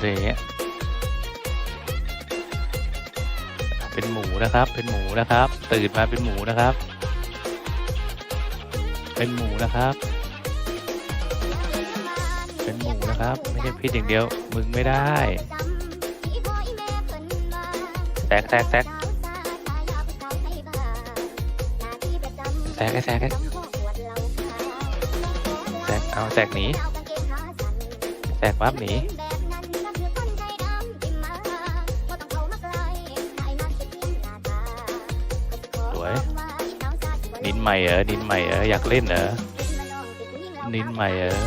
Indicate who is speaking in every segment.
Speaker 1: ดเลยเป็นหมูนะครับ เป็นหมูนะครับ ตื่นมาเป็นหมูนะครับ เป็นหมูนะครับ เป็นหมูนะครับ ไม่ใช่พิษอย่างเดียว มึงไม่ได้แซกแซกแซกแซกแซกแซกเอาแซกหนีแซกปั๊บหนี ม่เหรอนินใหม่เหรออยากเล่นเหรอนินใหม่เหรอ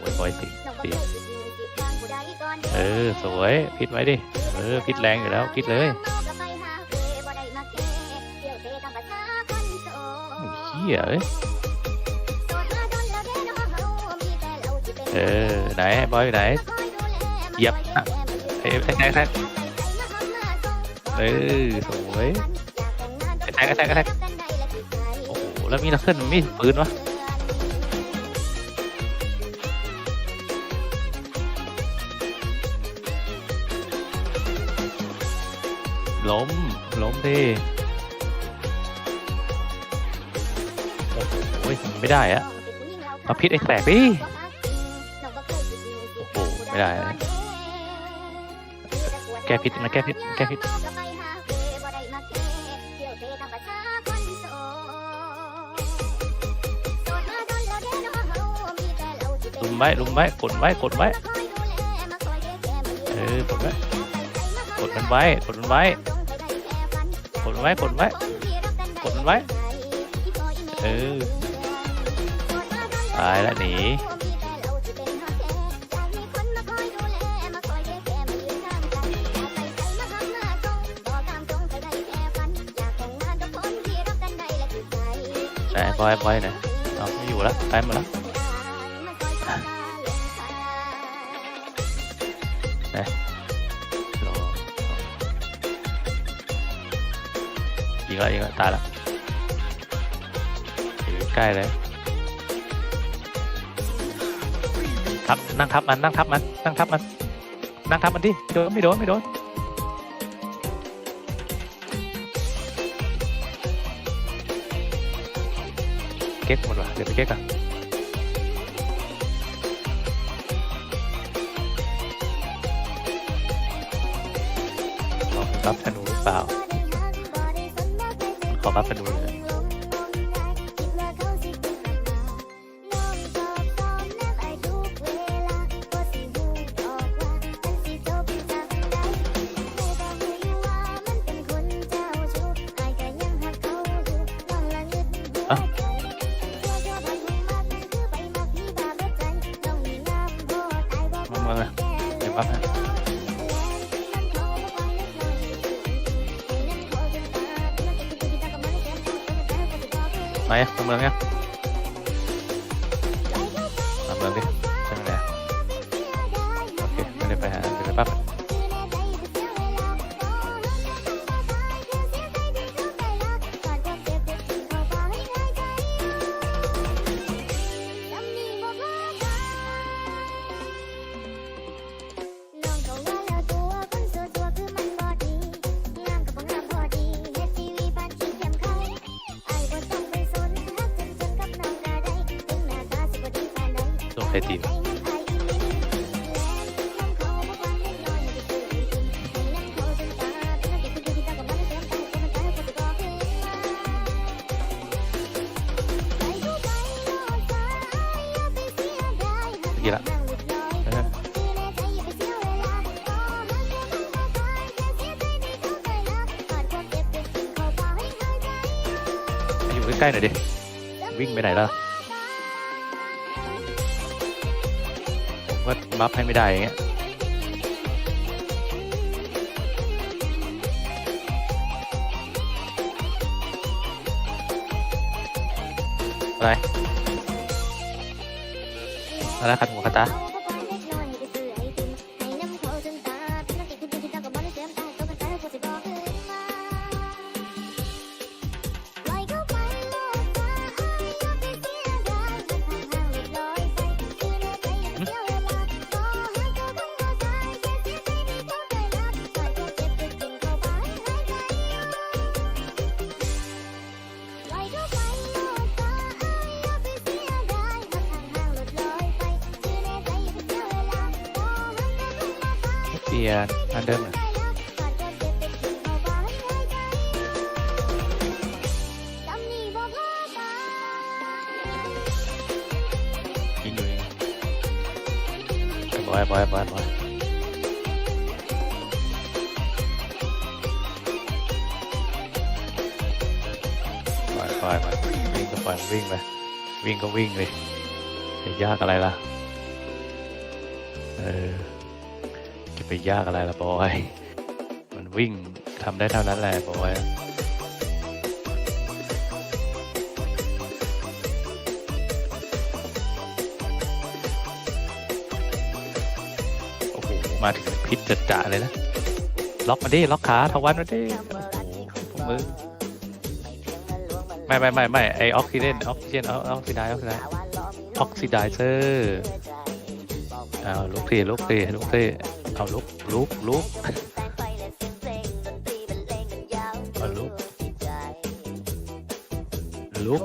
Speaker 1: โอ้โหบอยสิสิเออสวยพิษไว้ดิเออพิษแรงอยู่แล้วพิษเลยเหี้ยเอ้ยเออไหนบอยไหนเหยียบอะเอ้ยแท็กแท็กแท็กเออสวยแท็กแท็กแท็กโอ้โห แล้วมีนักขึ้นมีปืนวะล้ม ล้มดิโอ้โหไม่ได้อะเอาพิษไอ้แสกดิโอ้โห ไม่ได้ แก้พิษมาแก้พิษแก้พิษ ไว้ลุมไว้กดไว้กดไว้เออกดไว้กดมันไว้กดมันไว้กดมันไว้กดไว้กดมันไว้เออตายแล้วหนีไหนบอยบอยไหนเอาไม่อยู่แล้วไปหมดแล้ว รอยิงละยิงละตายละใกล้เลยทับนั่งทับมันนั่งทับมันนั่งทับมันนั่งทับมันดิโดนไม่โดนไม่โดนเก๊กหมดว่ะเดี๋ยวไปเก๊กก่อน ขอรับธนูหรือเปล่า ขอรับธนูเลยมามาเลยเดี๋ยวปั๊บนะไหนอะมาเมือง เนี่ยมา ส่งใครทีมกี่ละเออ บัฟให้ไม่ได้อย่างเงี้ยอะไรอะไรขัดหัวขัดตา
Speaker 2: เปลี่ยนอันเดิมน่ะยิงอยู่ยิงบอยบอยบอยบอยปล่อยปล่อยมันวิ่งก็ปล่อยวิ่งไปวิ่งก็วิ่งเลยจะยากอะไรล่ะ เออ ไปยากอะไรละบอย มันวิ่งทำได้เท่านั้นแหละบอยโอ้โหมาถึงพิษจัดจ่าเลยนะ ล็อกมาดิล็อกขาทวันมาดิโอ้โหพวกมือไม่ไม่ไม่ไม่ไอออกซิเดนออกซิเจนออกซิไดออกซิไดออกซิไดเซอร์เอาวลุกสิลุกสิลุกสิ เอาลุกลุกลุกเอาลุกลุก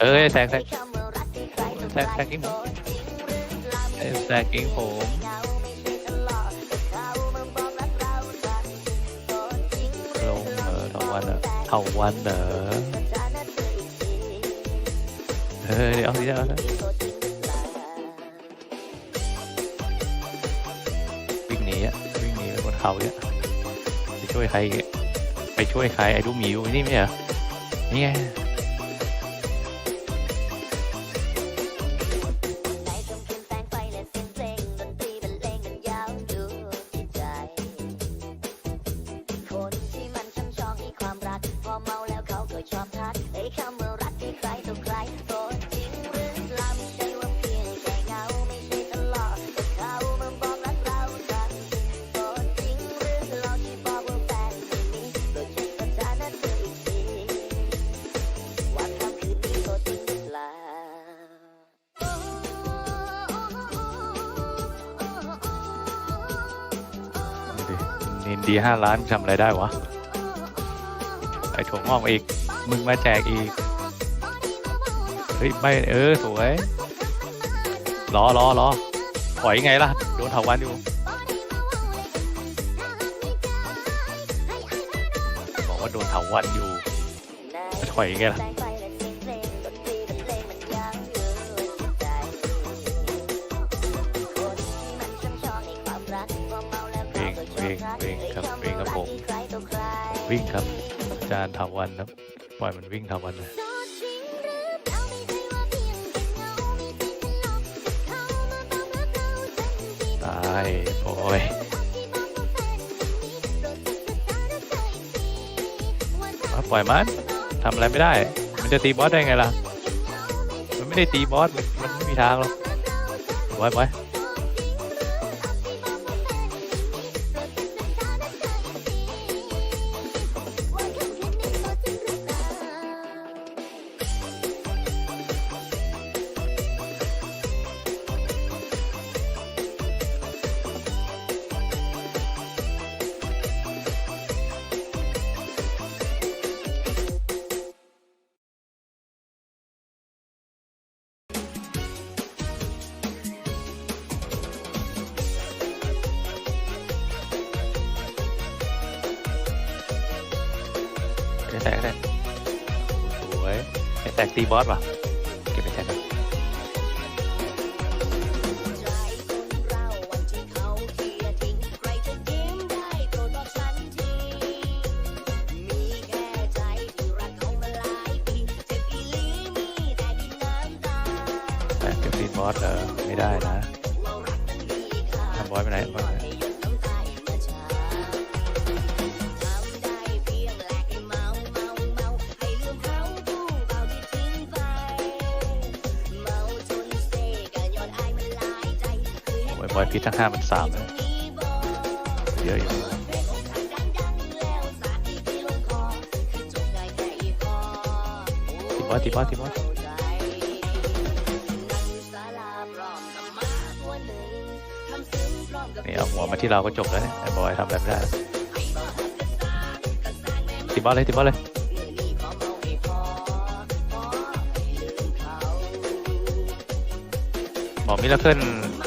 Speaker 2: เอ้ยแซงแซงแซงแซงกิ้งผมแซงกิ้งผมลงเออเถาวันเหรอเถาวันเหรอเฮ้ยเอาสิเอาสิ เขาเนี่ยไปช่วยใครไปช่วยใครไอ้ดูหมิวนี่ไม่ใช่เหรอนี่ไง
Speaker 3: นินดีห้าล้า
Speaker 2: นทำอะไรได้วะไอถั่วงอกอีก มึงมาแจกอีก เฮ้ยไม่เออสวยรอรอรอปล่อยไงล่ะ โดนเถาวันอยู่ บอกว่าโดนเถาวันอยู่ถอยไงล่ะ วิ่งครับ อาจารย์เถาวันครับ ปล่อยมันวิ่งเถาวันนะตายโอ้ยเอาปล่อยมันทำอะไรไม่ได้ มันจะตีบอสได้ไงล่ะ มันไม่ได้ตีบอส มันไม่มีทางหรอกไว้ไว้ไตีบอสว่ะเก็บไปแตกก่อนแตกเก็บตีบอสเออไม่ได้นะทำบอสไปไหนบอส ไปไหนโอ้ยบอยพิษทั้งห้ามันสามเลยเยอะอยู่ตีบอสตีบอสตีบอสนี่เอาหัวมาที่เราก็จบแล้วเนี่ยไอ้บอยทำอะไรไม่ได้ตีบอสเลยตีบอสเลยหมอมิลเคิล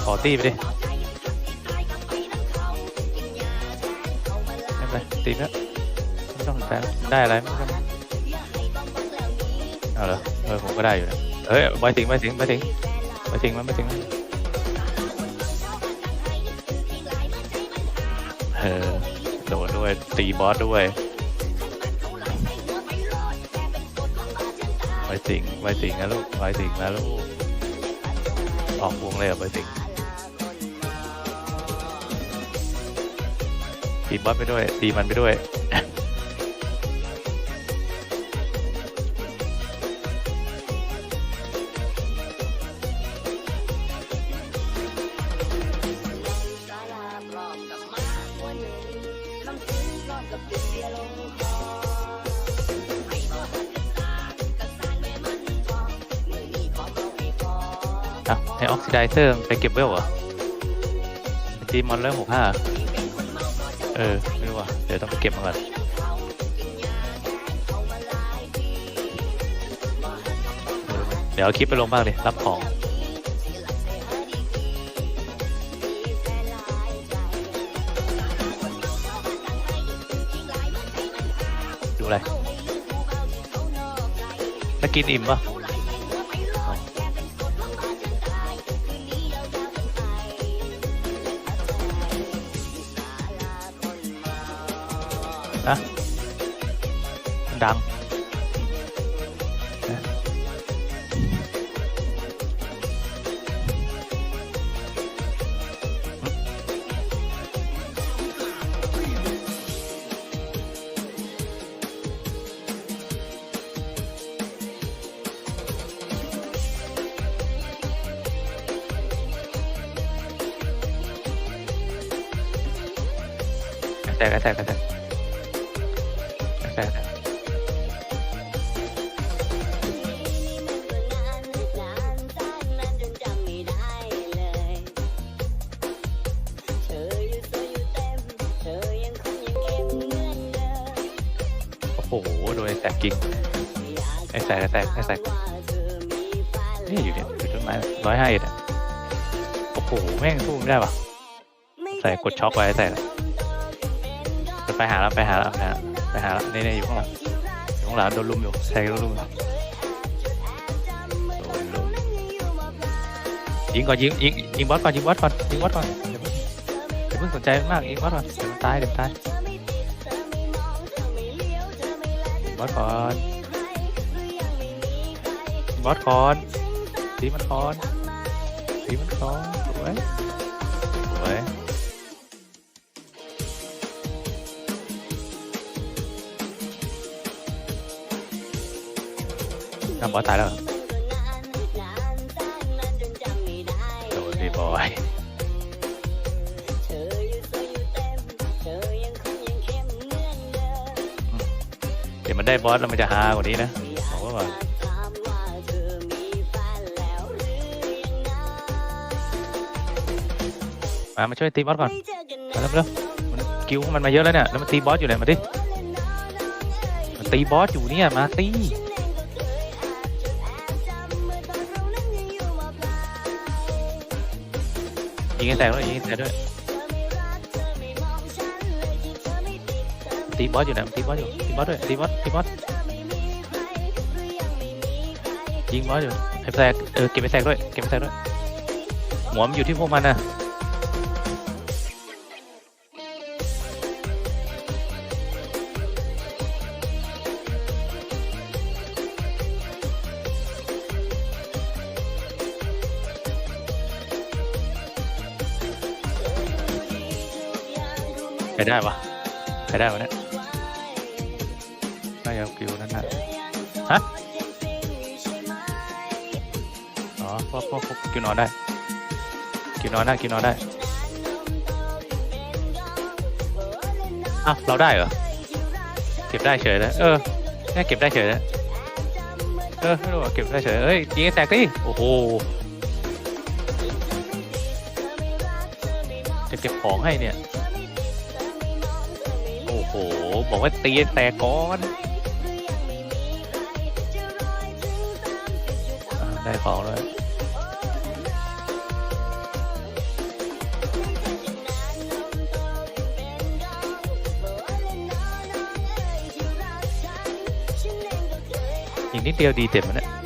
Speaker 2: ขอตีไปดิ ตีแล้วไม่ต้องสนใจแล้วได้อะไรไม่ต้องเอาเหรอเออผมก็ได้อยู่นะเฮ้ยไม่ถึงไม่ถึงไม่ถึงไม่ถึงมันไม่ถึงเออโดนด้วยตีบอสด้วยไม่ถึงไม่ถึงนะลูกไม่ถึงนะลูกออกวงเลยเหรอไม่ถึง ตีบอสไปด้วยตีมันไปด้วย
Speaker 3: ออมกับจุดเบียร์ลงคอให้บ่หักกันตากกันสร้างแม่มันทองมือนี้ขอเมาไอ
Speaker 2: ออกซิไดเซอร์ไปเก็บเวลเหรอตีมอนเลอร์หกห้า ออ ไม่รู้ว่ะ เดี๋ยวต้องไปเก็บมันก่อนเดี๋ยวเอาคลิปไปลงบ้างดิรับของดูอะไรจะกินอิ่มปะ นะมันดั แตกแตกแตกแตกแตกแตกโอ้โหโดนไอแตกกิ่งไอ้แตกไอ้แตกไอ้แตกนี่อยู่เนี่ยอยู่ต้นไม้ร้อยห้าเอ็ดอะโอ้โหแม่งสู้ไม่ได้ปะใส่กดช็อกไว้ไอ้แตกอะไปหาแล้วไปหาแล้วไปหา ไปหาแล้วนี่นี่อยู่ข้างหลังอยู่ข้างหลังโดนลุมอยู่แทงโดนลุมอยู่โดนลุมยิงก่อนยิงยิงยิงบอสก่อนยิงบอสก่อนยิงบอสก่อนอย่าเพิ่งอย่าเพิ่งสนใจมากยิงบอสก่อนเดี๋ยวมันตายเดี๋ยวมันตายยิงบอสก่อนยิงบอสก่อนตีมันก่อนตีมันก่อนสวย บอสตายแล้วเหรอโดนดีบอยเดี๋ยวมันได้บอสแล้วมันจะฮากว่านี้นะบอกไว่าก่อนมามาช่วยตีบอสก่อนมาเร็วเร็วมันคิวของมันมาเยอะแล้วเนี่ยแล้วมันตีบอสอยู่ไหนมาดิมันตีบอสอยู่เนี่ยมาตี ยิงให้แตกด้วยยิงให้แตกด้วยตีบอสอยู่ไหนะตีบอสอยู่ตีบอสด้วยตีบอสตีบอสยิงบอสอยู่ไอ้แตกเออเก็บไปแตกด้วยเก็บไปแตกด้วยหัวมันอยู่ที่พวกมันนะ ใครได้วะใครได้วะเนี่ยน่าจะกิวนั่นน่ะฮะอ๋อพวกพวกพวกกิวนอนได้ กิวนอนได้กิวนอนได้อ้าวเราได้เหรอเก็บได้เฉยเลยเออแค่เก็บได้เฉยเลยเออไม่รู้ว่าเก็บได้เฉยเอ้ยยิงให้แตกดิโอ้โหจะเก็บของให้เนี่ย บอกว่าตีแต่ก่อนได้ของแล้วอีกนิดเดียวดีเต็มแล้วเนี่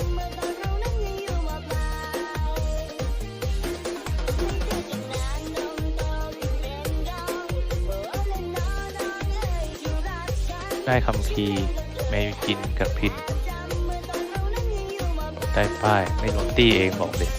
Speaker 2: ได้คำพีไม่กินกับพิน ได้ป้าย ไม่หนุนตี้เองบอกเลย